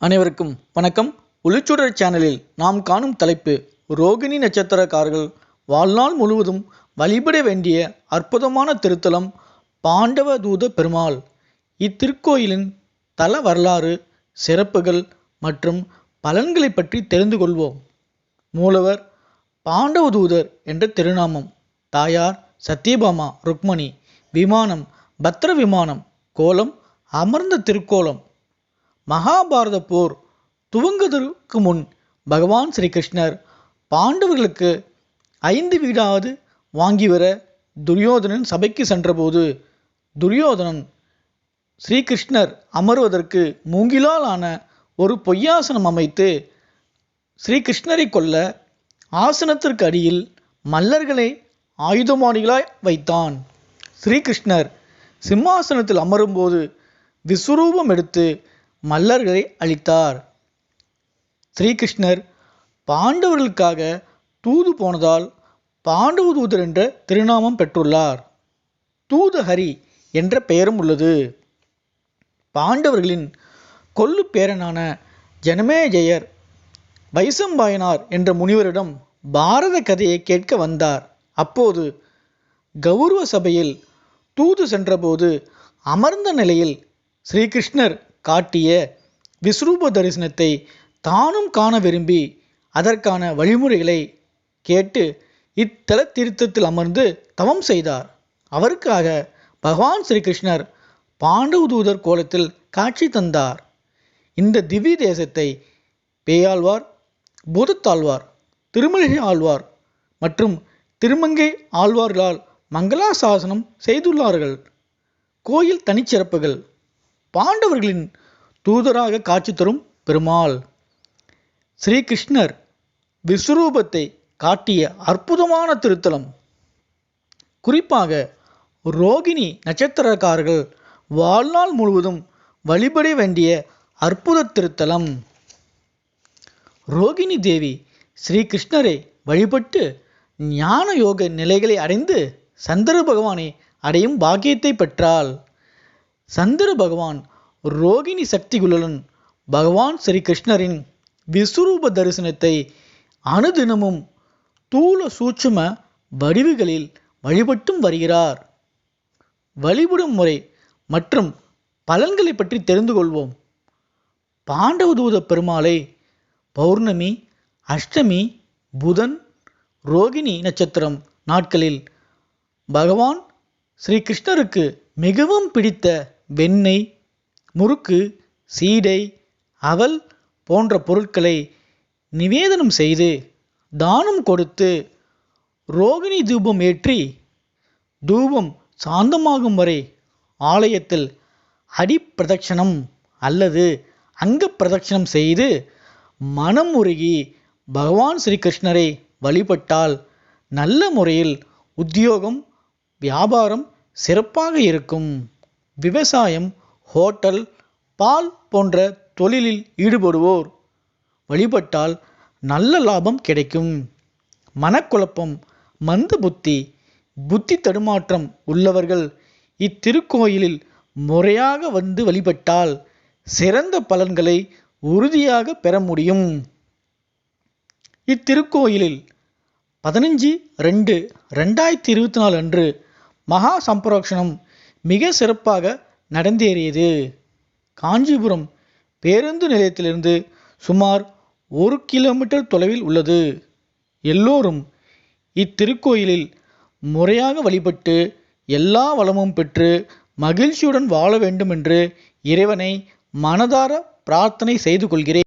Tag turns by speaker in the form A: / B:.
A: அனைவருக்கும் வணக்கம். ஒளிச்சுடர் சேனலில் நாம் காணும் தலைப்பு ரோகிணி நட்சத்திரக்காரர்கள் வாழ்நாள் முழுவதும் வழிபட வேண்டிய அற்புதமான திருத்தலம் பாண்டவதூத பெருமாள். இத்திருக்கோயிலின் தல வரலாறு சிறப்புகள் மற்றும் பலன்களை பற்றி தெரிந்து கொள்வோம். மூலவர் பாண்டவதூதர் என்ற திருநாமம். தாயார் சத்யபாமா ருக்மணி. விமானம் பத்ர விமானம் கோலம் அமர்ந்த திருக்கோலம் மகாபாரத போர் துவங்குவதற்கு முன் பகவான் ஸ்ரீகிருஷ்ணர் பாண்டவர்களுக்கு ஐந்து வீடாவது வாங்கி வர துரியோதனன் சபைக்கு சென்றபோது துரியோதனன் ஸ்ரீகிருஷ்ணர் அமர்வதற்கு மூங்கிலால் ஆன ஒரு பொய்யாசனம் அமைத்து ஸ்ரீகிருஷ்ணரை கொல்ல ஆசனத்திற்கு அடியில் மல்லர்களை ஆயுதமானிகளாய் வைத்தான். ஸ்ரீகிருஷ்ணர் சிம்மாசனத்தில் அமரும்போது விஸ்வரூபம் எடுத்து மல்லர்களை அழித்தார். ஸ்ரீகிருஷ்ணர் பாண்டவர்களுக்காக தூது போனதால் பாண்டவ தூதர் என்ற திருநாமம் பெற்றுள்ளார். தூதஹரி என்ற பெயரும் உள்ளது. பாண்டவர்களின் கொல்லு பேரனான ஜனமேஜயர் வைசம்பாயனார் என்ற முனிவரிடம் பாரத கதையை கேட்க வந்தார். அப்போது கௌரவ சபையில் தூது சென்றபோது அமர்ந்த நிலையில் ஸ்ரீகிருஷ்ணர் காட்டிய விஸ்ரூப தரிசனத்தை தானும் காண விரும்பி அதற்கான வழிமுறைகளை கேட்டு இத்தல தீர்த்தத்தில் அமர்ந்து தவம் செய்தார். அவருக்காக பகவான் ஸ்ரீகிருஷ்ணர் பாண்டவ தூதர் கோலத்தில் காட்சி தந்தார். இந்த திவ்ய தேசத்தை பேயாழ்வார் பூதத்தாழ்வார் திருமலிகை ஆழ்வார் மற்றும் திருமங்கை ஆழ்வார்களால் மங்களாசாசனம் செய்துள்ளார்கள். கோயில் தனிச்சிறப்புகள். பாண்டவர்களின் தூதராக காட்சி தரும் பெருமாள். ஸ்ரீகிருஷ்ணர் விஸ்வரூபத்தை காட்டிய அற்புதமான திருத்தலம். குறிப்பாக ரோகிணி நட்சத்திரக்காரர்கள் வாழ்நாள் முழுவதும் வழிபட வேண்டிய அற்புத திருத்தலம். ரோகிணி தேவி ஸ்ரீகிருஷ்ணரை வழிபட்டு ஞான யோக நிலைகளை அடைந்து சந்திர பகவானை அடையும் பாக்கியத்தை பெற்றாள். சந்திர பகவான் ரோகிணி சக்திகளுடன் பகவான் ஸ்ரீகிருஷ்ணரின் விஸ்வரூப தரிசனத்தை அனுதினமும் தூல சூட்சும வடிவுகளில் வழிபட்டும் வருகிறார். வழிபடும் முறை மற்றும் பலன்களை பற்றி தெரிந்து கொள்வோம். பாண்டவதூத பெருமாளை பௌர்ணமி அஷ்டமி புதன் ரோகிணி நட்சத்திரம் நாட்களில் பகவான் ஸ்ரீகிருஷ்ணருக்கு மிகவும் பிடித்த வெண்ணெய் முறுக்கு சீடை அவல் போன்ற பொருட்களை நிவேதனம் செய்து தானம் கொடுத்து ரோகிணி தூபம் ஏற்றி தூபம் சாந்தமாகும் வரை ஆலயத்தில் அடிப்பிரதட்சணம் அல்லது அங்க பிரதட்சணம் செய்து மனம் உருகி பகவான் ஸ்ரீகிருஷ்ணரை வழிபட்டால் நல்ல முறையில் உத்தியோகம் வியாபாரம் சிறப்பாக இருக்கும். விவசாயம் ஹோட்டல் பால் போன்ற தொழிலில் ஈடுபடுவோர். வழிபட்டால் நல்ல லாபம் கிடைக்கும். மனக்குழப்பம் மந்த புத்தி புத்தி தடுமாற்றம் உள்ளவர்கள் இத்திருக்கோயிலில் முறையாக வந்து வழிபட்டால் சிறந்த பலன்களை உறுதியாக பெற முடியும். இத்திருக்கோயிலில் பதினஞ்சு ரெண்டு ரெண்டாயிரத்தி இருபத்தி நாலு அன்று மகா சம்பரோக்ஷணம் மிக சிறப்பாக நடந்தேறியது. காஞ்சிபுரம் பேருந்து நிலையத்திலிருந்து சுமார் ஒரு கிலோமீட்டர் தொலைவில் உள்ளது. எல்லோரும் இத்திருக்கோயிலில் முறையாக வழிபட்டு எல்லா வளமும் பெற்று மகிழ்ச்சியுடன் வாழ வேண்டும் என்று இறைவனை மனதார பிரார்த்தனை செய்து கொள்கிறேன்.